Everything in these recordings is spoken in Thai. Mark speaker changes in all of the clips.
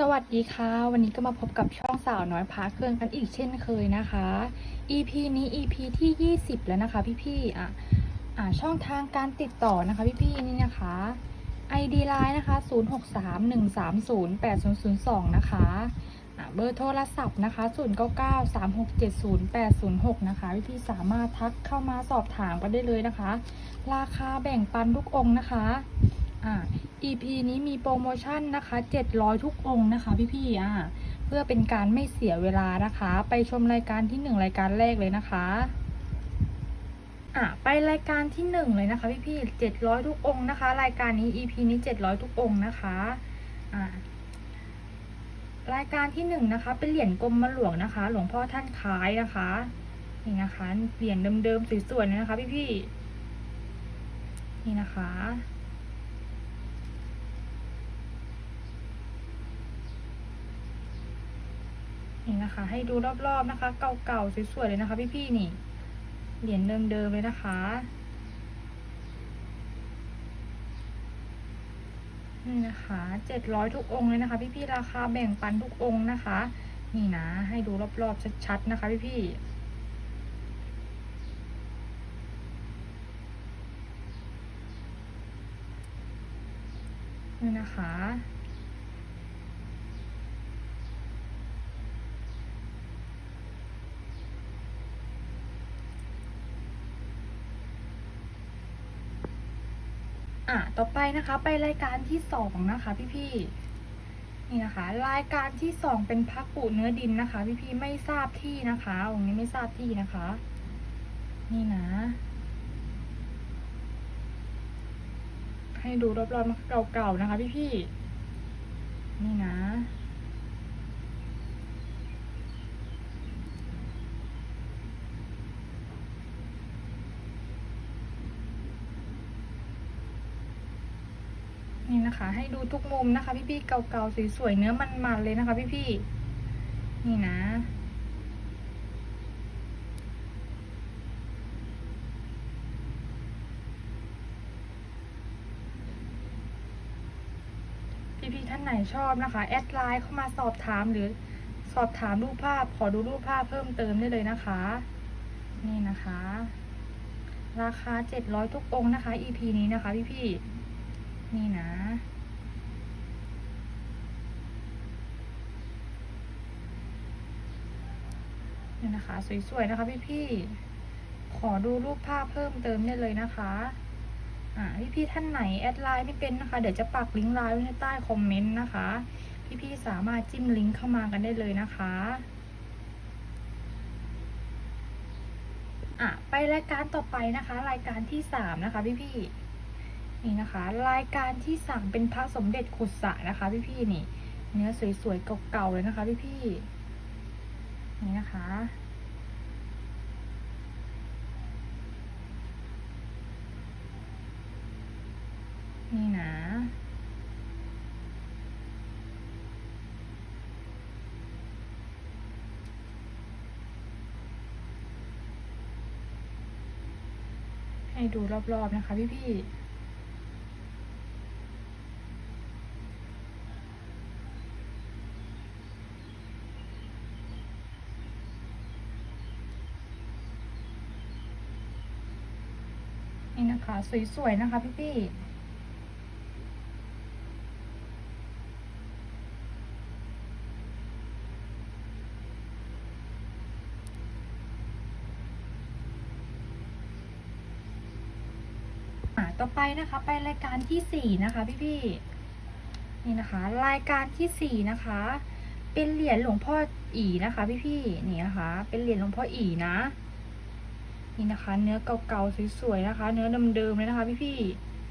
Speaker 1: สวัสดีค่ะ วันนี้ก็มาพบกับช่องสาวน้อยพาเครื่องกันอีกเช่นเคยนะคะ EP นี้ EP ที่ 20 แล้วนะคะพี่ๆอะอ่าช่องทางการติดต่อนะคะพี่ๆนี่นะคะ ID Line นะคะ 0631308002 นะคะอะเบอร์โทรศัพท์นะคะ 0993670806 นะคะพี่ๆสามารถทักเข้ามาสอบถามกันได้เลยนะคะ ราคาแบ่งปันทุกองนะคะ อ่า EP นี้มีโปรโมชั่นนะคะ700ทุกองค์นะคะพี่ๆอ่าเพื่อเป็นการไม่เสียเวลานะคะ ไปชมรายการที่ 1 รายการแรกเลยนะคะอะไปรายการที่ 1 เลยนะคะพี่ๆ700ทุกองค์นะคะ รายการนี้ EP นี้ 700 ทุกองค์นะคะอ่ารายการที่1นนะคะ เป็นเหรียญกรมมะหลวงนะคะ หลวงพ่อท่านคล้ายนะคะนี่นะคะเหรียญเดิมๆสวยๆเลยนะคะ พี่ๆนี่นะคะ นี่นะคะ ให้ดูรอบๆนะคะ เก่าๆสวยๆเลยนะคะพี่ๆนี่ เหรียญเดิมๆเลยนะคะนี่นะคะเจ็ดร้อยทุกองค์เลยนะคะพี่ๆราคาแบ่งปันทุกองค์นะคะ นี่นะ ให้ดูรอบๆชัดๆนะคะพี่ๆนี่นะคะ อะต่อไปนะคะไปรายการที่สองนะคะ พี่พี่นี่นะคะ รายการที่สองเป็นพักปูเนื้อดินนะคะ พี่พี่ไม่ทราบที่นะคะองนี้ไม่ทราบที่นะคะ นี่นะ ให้ดูรอบๆมันเก่าๆนะคะ พี่พี่นี่นะ นี่นะคะ ให้ดูทุกมุมนะคะ พี่ๆเก่าๆสวยๆเนื้อมันๆเลยนะคะ พี่ๆนี่นะพี่ๆท่านไหนชอบนะคะ แอดไลน์เข้ามาสอบถามหรือสอบถามรูปภาพ ขอดูรูปภาพเพิ่มเติมได้เลยนะคะ นี่นะคะ ราคา 700 ทุกองค์นะคะ EP นี้นะคะพี่ๆ นี่นะ นี่นะคะ สวย ๆ นะคะพี่ๆ ขอดูรูปภาพเพิ่มเติมได้เลยนะคะ อ่าพี่ๆท่านไหนแอดไลน์ไม่เป็นนะคะ เดี๋ยวจะปักลิงก์ไลน์ไว้ใต้คอมเมนต์นะคะ พี่ๆสามารถจิ้มลิงก์เข้ามากันได้เลยนะคะอะไปรายการต่อไปนะคะ รายการที่สามนะคะพี่ๆ นี่นะคะ รายการที่สามเป็นพระสมเด็จขุดสระนะคะพี่ๆนี่ เนื้อสวยๆเก่าๆเลยนะคะพี่ๆนี่นะคะนี่นะ ให้ดูรอบๆนะคะพี่ๆ นะคะ สวย ๆ นะคะ พี่ๆอ่ต่อไปนะคะไปรายการที่สี่นะคะ พี่ๆนี่นะคะ รายการที่สี่นะคะ เป็นเหรียญหลวงพ่ออีนะคะ พี่ๆนี่นะคะ เป็นเหรียญหลวงพ่ออีนะ นี่นะคะ เนื้อเก่าๆสวยๆนะคะ เนื้อเดิมๆเลยนะคะพี่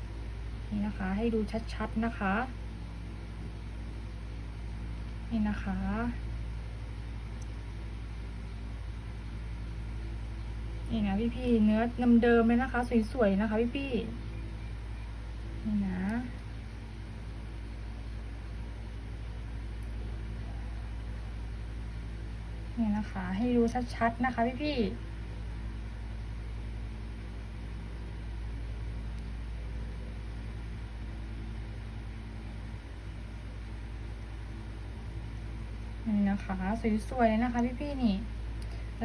Speaker 1: ๆนี่นะคะ ให้ดูชัดๆนะคะ นี่นะคะนี่นะพี่ๆเนื้อเดิมๆเลยนะคะ สวยๆนะคะพี่ๆนี่นะนี่นะคะ ให้ดูชัดๆนะคะพี่ๆ นะคะ สวยๆเลยนะคะ พี่ๆนี่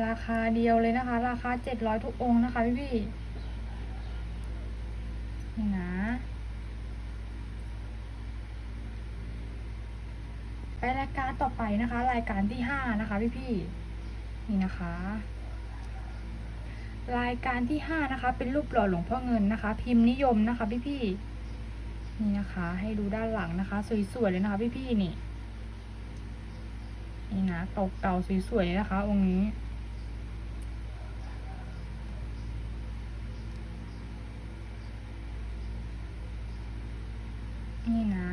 Speaker 1: ราคาเดียวเลยนะคะ ราคาเจ็ดร้อยทุกองค์นะคะพี่ๆนี่นะไปรายการต่อไปนะคะ รายการที่ห้านะคะพี่ๆนี่นะคะ รายการที่ห้านะคะ เป็นรูปหล่อหลวงพ่อเงินนะคะ พิมพ์นิยมนะคะพี่ๆนี่นะคะ ให้ดูด้านหลังนะคะ สวยๆเลยนะคะพี่ๆนี่ นี่นะตกเก่าสวยๆนะคะองค์นี้ นี่นะ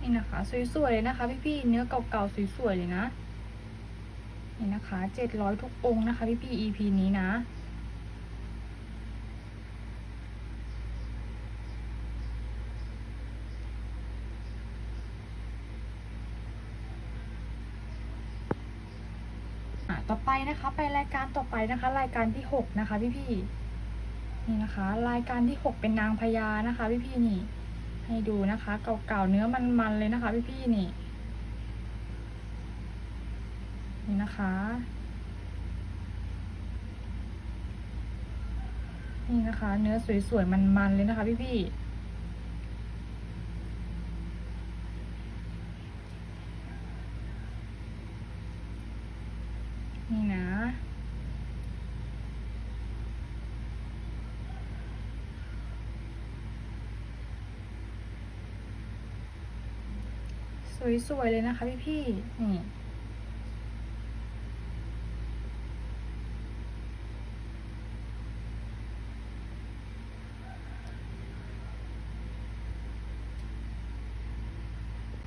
Speaker 1: นี่นะคะ สวยๆเลยนะคะ พี่ๆเนื้อเก่าๆสวยๆเลยนะ นี่นะคะเจ็ดร้อยทุกองค์นะคะพี่ๆ EP นี้นะอะต่อไปนะคะไปรายการต่อไปนะคะ รายการที่หกนะคะพี่ๆนี่นะคะ รายการที่หกเป็นนางพญานะคะ พี่ๆนี่ ให้ดูนะคะ เก่าๆเนื้อมันๆเลยนะคะ พี่ๆนี่ นี่นะคะ นี่นะคะ เนื้อสวยๆ มันๆ เลยนะคะพี่ๆนี่นะ สวย ๆ เลยนะคะ พี่ ๆ นี่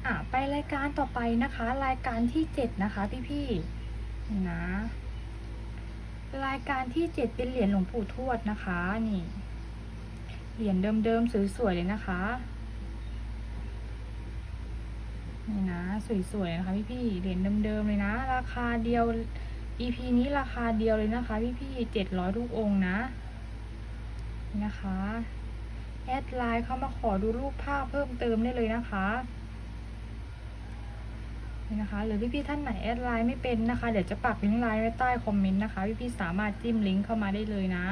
Speaker 1: อะไป รายการต่อไปนะคะ รายการที่เจ็ดนะคะพี่ๆนี่นะ รายการที่เจ็ดเป็นเหรียญหลวงปู่ทวดนะคะนี่เหรียญเดิมๆสวยๆเลยนะคะนี่นะสวยๆนะคะพี่ๆเหรียญเดิมๆเลยนะ ราคาเดียว EP นี้ราคาเดียวเลยนะคะพี่ๆเจ็ดร้อยทุกองนะนะคะแอดไลน์เข้ามาขอดูรูปภาพเพิ่มเติมได้เลยนะคะ นี่นะคะ หรือพี่ๆท่านไหนแอดไลน์ไม่เป็นนะคะ เดี๋ยวจะปักลิงก์ไลน์ไว้ใต้คอมเมนต์นะคะ พี่ๆสามารถจิ้มลิงก์เข้ามาได้เลยนะ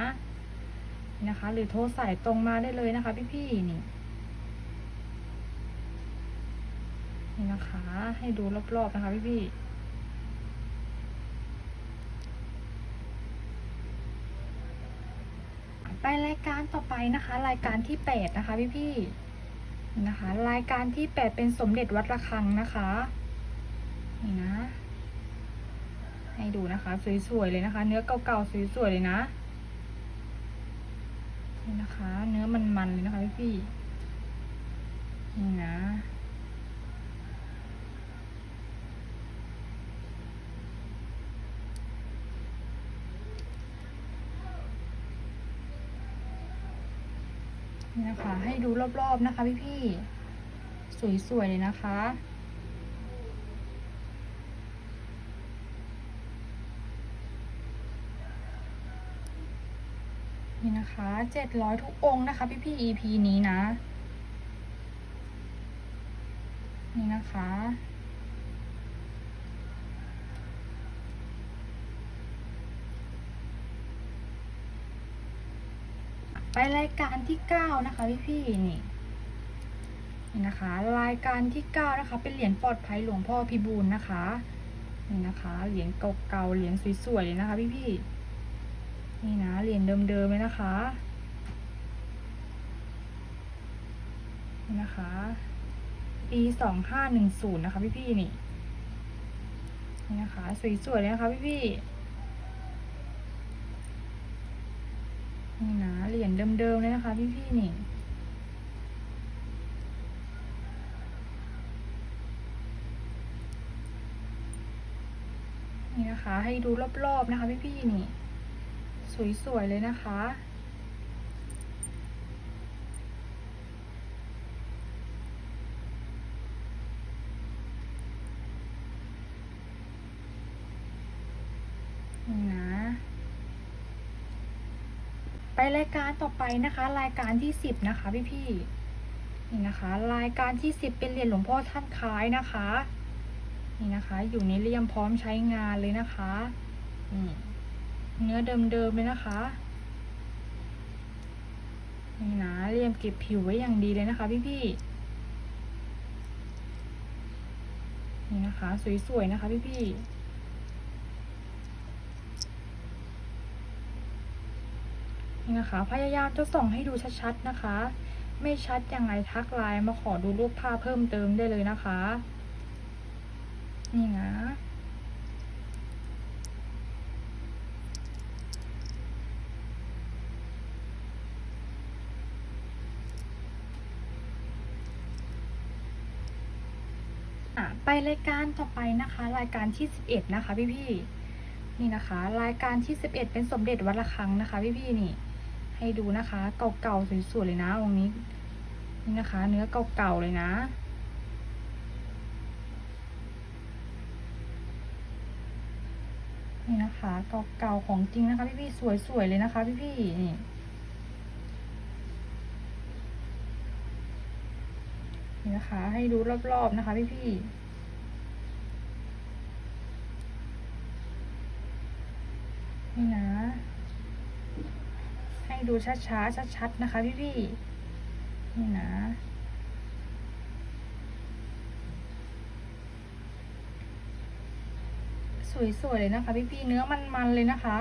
Speaker 1: นะคะ หรือโทรสายตรงมาได้เลยนะคะ พี่ๆนี่นี่นะคะ ให้ดูรอบๆนะคะ พี่ๆไปรายการต่อไปนะคะ รายการที่แปดนะคะพี่ๆนี่นะคะ รายการที่แปดเป็นสมเด็จวัดระฆังนะคะ นี่นะ ให้ดูนะคะ สวยๆเลยนะคะ เนื้อเก่าๆสวยๆเลยนะนี่นะคะ เนื้อมันๆเลยนะคะพี่นี่นะนี่นะคะให้ดูรอบๆนะคะพี่ๆ สวยๆเลยนะคะ นะคะเจ็ดร้อยทุกองค์นะคะ พี่พี่ EP นี้นะ นี่นะคะ ไปรายการที่เก้านะคะ พี่พี่นี่นี่นะคะ รายการที่เก้านะคะ เป็นเหรียญปลอดภัยหลวงพ่อพิบูลนะคะนี่นะคะเหรียญเก่าๆเหรียญสวยๆเลยนะคะ พี่พี่ นี่นะเหรียญเดิมๆเลยนะคะนี่นะคะปีสองห้าหนึ่งศูนย์นะคะพี่ๆนี่นี่นะคะสวยๆเลยนะคะพี่ๆนี่นะเหรียญเดิมๆเลยนะคะพี่ๆนี่นี่นะคะ ให้ดูรอบๆนะคะพี่ๆนี่ สวย ๆ เลยนะคะ นี่นะ ไปรายการต่อไปนะคะ รายการที่สิบนะคะพี่พี่ ๆ นี่นะคะ รายการที่สิบเป็นเหรียญหลวงพ่อท่านคล้ายนะคะ นี่นะคะ อยู่ในเลี่ยมพร้อมใช้งานเลยนะคะนี่ เนื้อเดิมๆเลยนะคะ นี่นะเลี่ยมเก็บผิวไว้อย่างดีเลยนะคะพี่พี่ๆนี่นะคะ สวยๆนะคะพี่พี่ๆนี่นะคะพยายามจะส่องให้ดูชัดๆนะคะ ไม่ชัดยังไงทักไลน์มาขอดูรูปภาพเพิ่มเติมได้เลยนะคะ นี่นะ ไปรายการต่อไปนะคะ รายการที่สิบเอ็ดนะคะ พี่ๆนี่นะคะ รายการที่สิบเอ็ดเป็นสมเด็จวัดระฆังนะคะ พี่ๆนี่ ให้ดูนะคะเก่าๆสวยๆเลยนะองค์นี้นี่นะคะ เนื้อเก่าๆเลยนะนี่นะคะเก่าๆของจริงนะคะ พี่ๆสวยๆเลยนะคะ พี่ๆนี่นี่นะคะ ให้ดูรอบๆนะคะ พี่ๆนี่นะ ให้ดูช้าๆชัดๆนะคะพี่ๆนี่นะสวยๆเลยนะคะพี่ๆเนื้อมันๆเลยนะคะ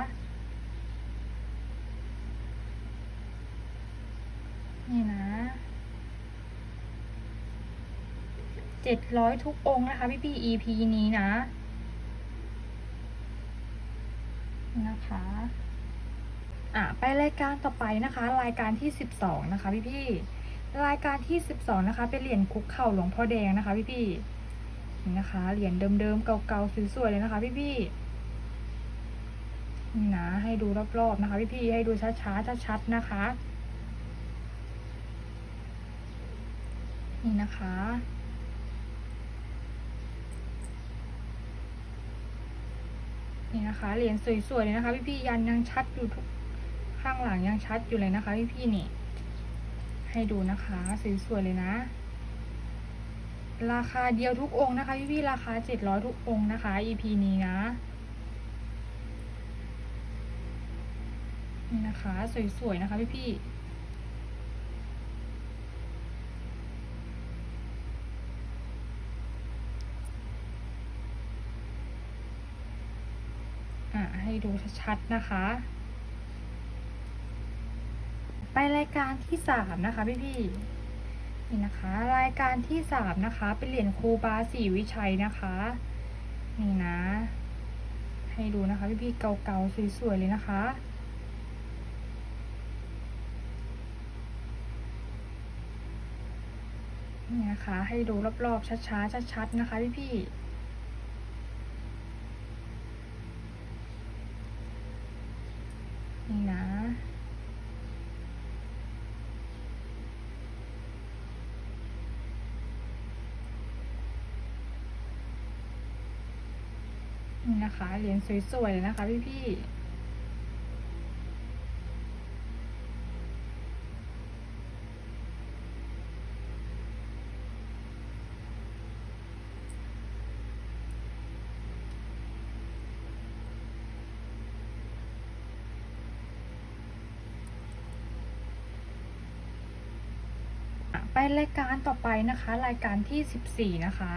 Speaker 1: นี่นะเจ็ดร้อยทุกองนะคะพี่พี่ EP นี้นะ นะคะ อะไปรายการต่อไปนะคะ รายการที่สิบสองนะคะพี่พี่รายการที่สิบสองนะคะ เป็นเหรียญคุกเข่าหลวงพ่อแดงนะคะพี่พี่นี่นะคะเหรียญเดิมๆเก่าๆสวยๆเลยนะคะพี่พี่นี่นะให้ดูรอบๆนะคะพี่พี่ให้ดูช้าๆชัดๆนะคะ นี่นะคะนี่นะคะเหรียญสวยๆเลยนะคะ พี่พี่ยันยังชัดอยู่ทุก ข้างหลังยังชัดอยู่เลยนะคะพี่พี่นี่ ให้ดูนะคะสวยๆเลยนะ ราคาเดียวทุกองค์นะคะพี่พี่ๆราคาเจ็ดร้อยทุกองค์นะคะ EP นี้นะนี่นะคะสวยๆนะคะพี่พี่อะให้ดูชัดๆนะคะ ไปรายการที่สามนะคะพี่พี่นี่นะคะ รายการที่สามนะคะ เป็นเหรียญครูบาศรีวิชัยนะคะ นี่นะ ให้ดูนะคะพี่พี่เก่าๆสวยๆเลยนะคะนี่นะคะ ให้ดูรอบๆช้าๆชัดๆนะคะพี่พี่ๆ นี่นะ นะคะ เหรียญสวยๆเลยนะคะพี่พี่ๆไปรายการต่อไปนะคะ รายการที่สิบสี่นะคะ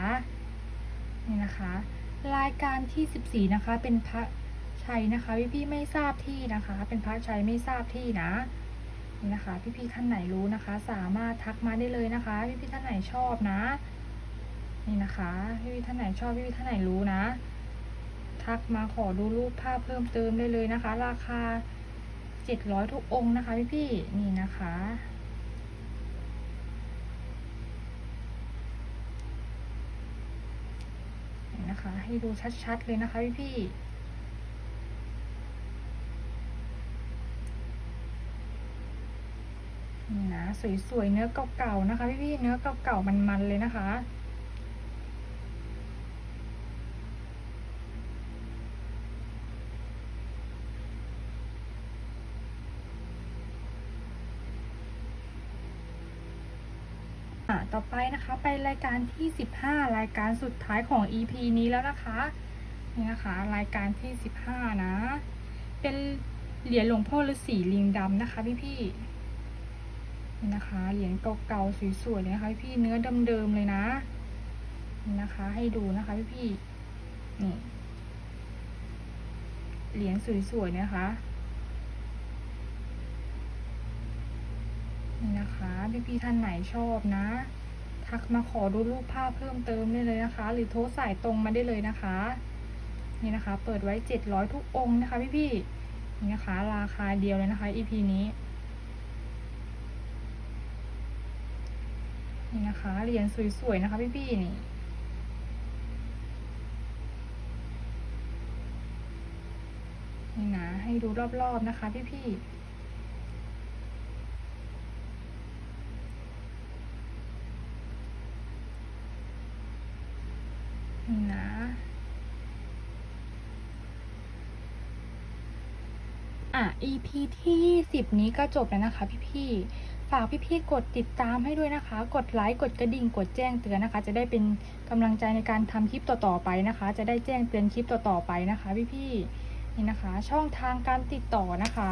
Speaker 1: นี่นะคะ รายการที่สิบสี่นะคะ เป็นพระชัยนะคะ พี่พี่ไม่ทราบที่นะคะ เป็นพระชัยไม่ทราบที่นะนี่นะคะ พี่พี่ท่านไหนรู้นะคะ สามารถทักมาได้เลยนะคะ พี่พี่ท่านไหนชอบนะ นี่นะคะ พี่พี่ท่านไหนชอบพี่พี่ท่านไหนรู้นะ ทักมาขอดูรูปภาพเพิ่มเติมได้เลยนะคะ ราคาเจ็ดร้อยทุกองค์นะคะ พี่พี่นี่นะคะ นะคะ ให้ดูชัดๆเลยนะคะพี่พี่นี่นะสวยๆเนื้อเก่าๆนะคะพี่พี่เนื้อเก่าๆมันๆเลยนะคะ ต่อไปนะคะ ไปรายการที่ 15 รายการสุดท้ายของ EP นี้แล้วนะคะนี่นะคะรายการที่ 15 นะ เป็นเหรียญหลวงพ่อฤาษีลิงดำนะคะพี่พี่นี่นะคะเหรียญเก่าๆสวยๆเลยนะคะพี่ๆเนื้อเดิมๆเลยนะนี่นะคะ ให้ดูนะคะพี่พี่นี่เหรียญสวยๆนะคะนี่นะคะ พี่ๆท่านไหนชอบนะ ทักมาขอดูรูปภาพเพิ่มเติมได้เลยนะคะ หรือโทรสายตรงมาได้เลยนะคะ นี่นะคะ เปิดไว้เจ็ดร้อยทุกองค์นะคะพี่ๆนี่นะคะ ราคาเดียวเลยนะคะ EP นี้ นี่นะคะเหรียญสวยๆนะคะพี่ๆนี่นี่นะให้ดูรอบๆนะคะพี่ๆ นี่นะ อะ EP ที่10 นี้ก็จบแล้วนะคะพี่ๆ ฝากพี่ๆ กดติดตามให้ด้วยนะคะ กดไลค์ กดกระดิ่ง กดแจ้งเตือนนะคะ จะได้เป็นกำลังใจในการทำคลิปต่อๆไปนะคะ จะได้แจ้งเตือนคลิปต่อๆไปนะคะ พี่ๆ นี่นะคะ ช่องทางการติดต่อนะคะ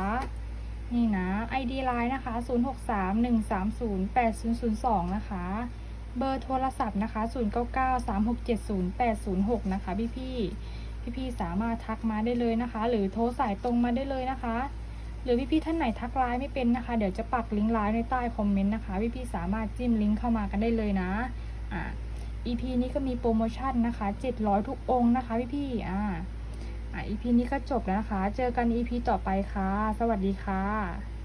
Speaker 1: นี่นะ ID Line นะคะ 0631308002 นะคะ เบอร์โทรศัพท์นะคะ 0993670806 นะคะพี่พี่ พี่ๆสามารถทักมาได้เลยนะคะ หรือโทรสายตรงมาได้เลยนะคะ หรือพี่ๆท่านไหนทักไลน์ไม่เป็นนะคะ เดี๋ยวจะปักลิงก์ไลน์ในใต้คอมเมนต์นะคะพี่ๆสามารถจิ้มลิงก์เข้ามากันได้เลยนะอ่า EP นี้ก็มีโปรโมชั่นนะคะ 700 ทุกองค์นะคะพี่พี่ๆอ่าอ่า EP นี้ก็จบแล้วนะคะ เจอกัน EP ต่อไปค่ะ สวัสดีค่ะ